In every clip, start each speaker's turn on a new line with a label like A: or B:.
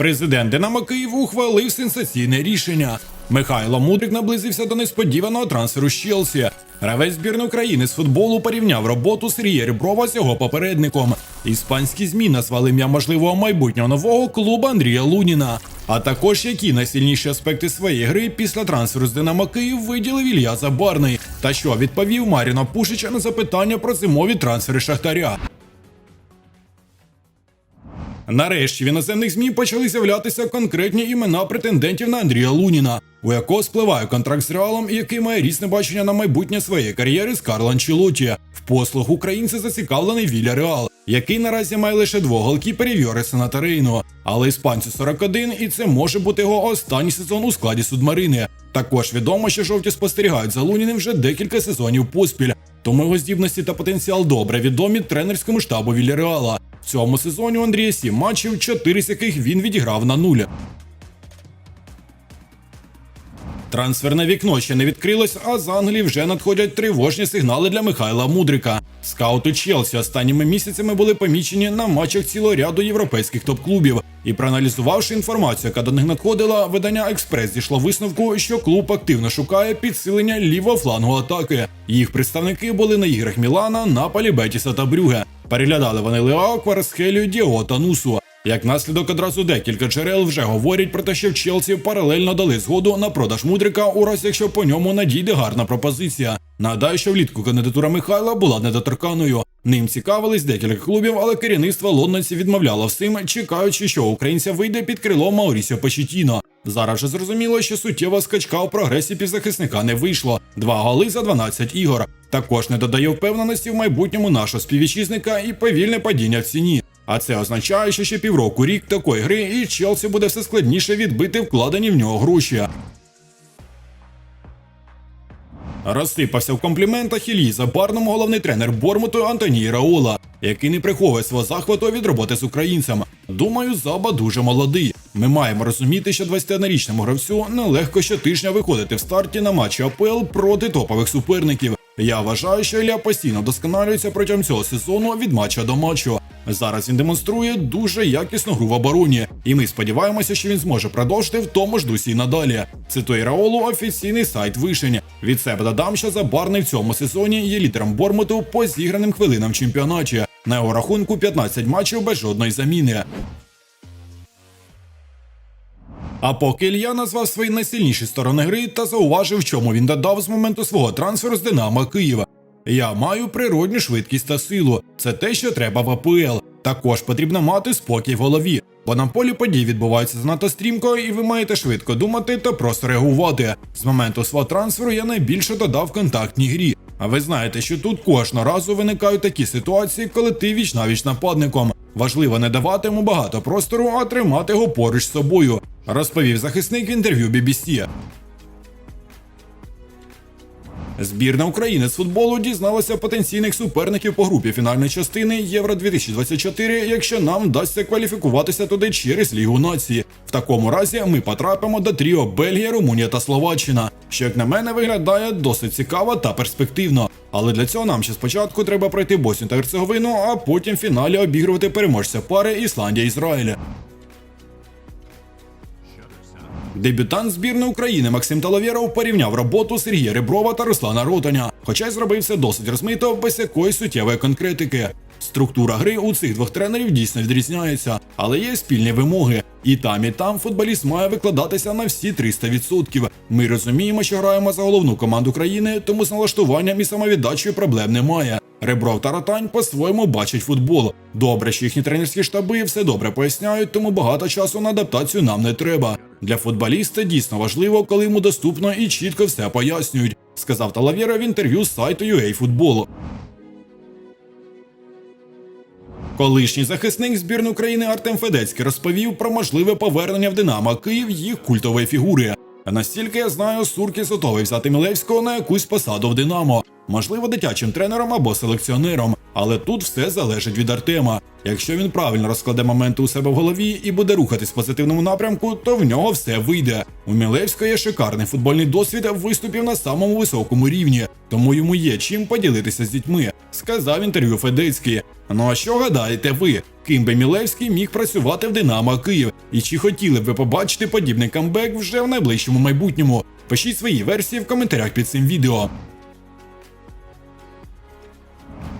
A: Президент Динамо Київ ухвалив сенсаційне рішення. Михайло Мудрик наблизився до несподіваного трансферу з Челсі. Гравець збірної України з футболу порівняв роботу Сергія Ріброва з його попередником. Іспанські ЗМІ назвали ім'я можливого майбутнього нового клубу Андрія Луніна. А також які найсильніші аспекти своєї гри після трансферу з Динамо Київ виділив Ілля Забарний. Та що відповів Маріно Пушича на запитання про зимові трансфери Шахтаря. Нарешті в іноземних ЗМІ почали з'являтися конкретні імена претендентів на Андрія Луніна, у якого спливає контракт з Реалом, і який має різне бачення на майбутнє своєї кар'єри з Карло Анчелоті. В послуг українця зацікавлений Віля Реал, який наразі має лише двох голкіперів Йоресена та Рейну. Але іспанцю 41, і це може бути його останній сезон у складі Судмарини. Також відомо, що жовті спостерігають за Луніним вже декілька сезонів поспіль. Тому його здібності та потенціал добре відомі тренерському штабу Вільяреала. Цьому сезоні у Андрія 7 матчів, 4 з яких він відіграв на нуль. Трансферне вікно ще не відкрилось, а з Англії вже надходять тривожні сигнали для Михайла Мудрика. Скаути Челсі останніми місяцями були помічені на матчах цілого ряду європейських топ-клубів. І проаналізувавши інформацію, яка до них надходила, видання Експрес дійшло висновку, що клуб активно шукає підсилення лівого флангу атаки. Їх представники були на іграх Мілана, Наполі, Бетіса та Брюге. Переглядали вони Леао, Кварсхелію, Діо та Нусу. Як наслідок одразу декілька джерел вже говорять про те, що в Челсі паралельно дали згоду на продаж мудрика, у разі якщо по ньому надійде гарна пропозиція. Нагадаю, що влітку кандидатура Михайла була недоторканою. Ним цікавились декілька клубів, але керівництво лондонців відмовляло всім, чекаючи, що українця вийде під крило Маурісіо Почетіно. Зараз же зрозуміло, що суттєва скачка у прогресі півзахисника не вийшло. Два голи за 12 ігор. Також не додає впевненості в майбутньому нашого співвітчизника і повільне падіння в ціні. А це означає, що ще півроку рік такої гри, і Челсі буде все складніше відбити вкладені в нього гроші. Розсипався в компліментах Іллі Забарному головний тренер Бормуту Антоній Раола, який не приховує свого захвату від роботи з українцем. Думаю, Заба дуже молодий. Ми маємо розуміти, що 21-річному гравцю нелегко щотижня виходити в старті на матчі АПЛ проти топових суперників. Я вважаю, що Ілля постійно вдосконалюється протягом цього сезону від матча до матчу. Зараз він демонструє дуже якісну гру в обороні, і ми сподіваємося, що він зможе продовжити в тому ж дусі надалі. Цитує Раолу офіційний сайт Вишень. Від себе додам, що Забарний в цьому сезоні є лідером Бормуту по зіграним хвилинам в чемпіонаті. На його рахунку 15 матчів без жодної заміни. А поки Ілья назвав свої найсильніші сторони гри та зауважив, чому він додав з моменту свого трансферу з Динамо Києва. Я маю природню швидкість та силу. Це те, що треба в АПЛ. Також потрібно мати спокій в голові, бо на полі подій відбуваються занадто стрімко, і ви маєте швидко думати та просто реагувати. З моменту свого трансферу я найбільше додав в контактній грі. А ви знаєте, що тут кожного разу виникають такі ситуації, коли ти віч навіч нападником. Важливо не давати йому багато простору, а тримати його поруч з собою, розповів захисник в інтерв'ю BBC. Збірна України з футболу дізналася потенційних суперників по групі фінальної частини Євро 2024, якщо нам вдасться кваліфікуватися туди через Лігу нації. В такому разі ми потрапимо до тріо Бельгія, Румунія та Словаччина, що як на мене виглядає досить цікаво та перспективно. Але для цього нам ще спочатку треба пройти Боснію та Герцеговину, а потім в фіналі обігрувати переможця пари Ісландія Ізраїля. Дебютант збірної України Максим Талавєров порівняв роботу Сергія Реброва та Руслана Ротаня, хоча й зробив це досить розмито, без якоїсь суттєвої конкретики. Структура гри у цих двох тренерів дійсно відрізняється, але є спільні вимоги. І там, і там футболіст має викладатися на всі 300%. Ми розуміємо, що граємо за головну команду країни, тому з налаштуванням і самовіддачею проблем немає. Ребров та Ротань по-своєму бачать футбол. Добре, що їхні тренерські штаби все добре поясняють, тому багато часу на адаптацію нам не треба. Для футболіста дійсно важливо, коли йому доступно і чітко все пояснюють, сказав Талавєра в інтерв'ю з сайту UAFootball. Колишній захисник збірної України Артем Федецький розповів про можливе повернення в Динамо Київ їх культової фігури. Настільки я знаю, Суркіс готовий взяти Мілевського на якусь посаду в Динамо, можливо, дитячим тренером або селекціонером. Але тут все залежить від Артема. Якщо він правильно розкладе моменти у себе в голові і буде рухатись в позитивному напрямку, то в нього все вийде. У Мілевського є шикарний футбольний досвід виступів на самому високому рівні, тому йому є чим поділитися з дітьми, сказав інтерв'ю Федецький. Ну а що гадаєте ви? Ким би Мілевський міг працювати в Динамо Київ, і чи хотіли б ви побачити подібний камбек вже в найближчому майбутньому? Пишіть свої версії в коментарях під цим відео.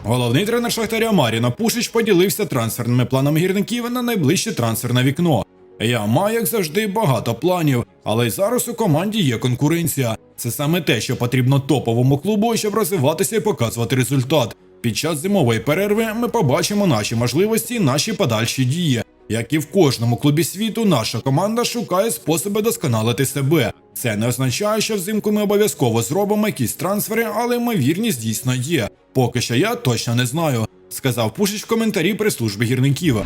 A: Головний тренер Шахтаря Маріна Пушич поділився трансферними планами гірників на найближче трансферне вікно. Я маю, як завжди, багато планів, але й зараз у команді є конкуренція. Це саме те, що потрібно топовому клубу, щоб розвиватися і показувати результат. Під час зимової перерви ми побачимо наші можливості і наші подальші дії. Як і в кожному клубі світу, наша команда шукає способи досконалити себе. Це не означає, що взимку ми обов'язково зробимо якісь трансфери, але ймовірність дійсно є. Поки що я точно не знаю, сказав Пушич в коментарі при службі гірників.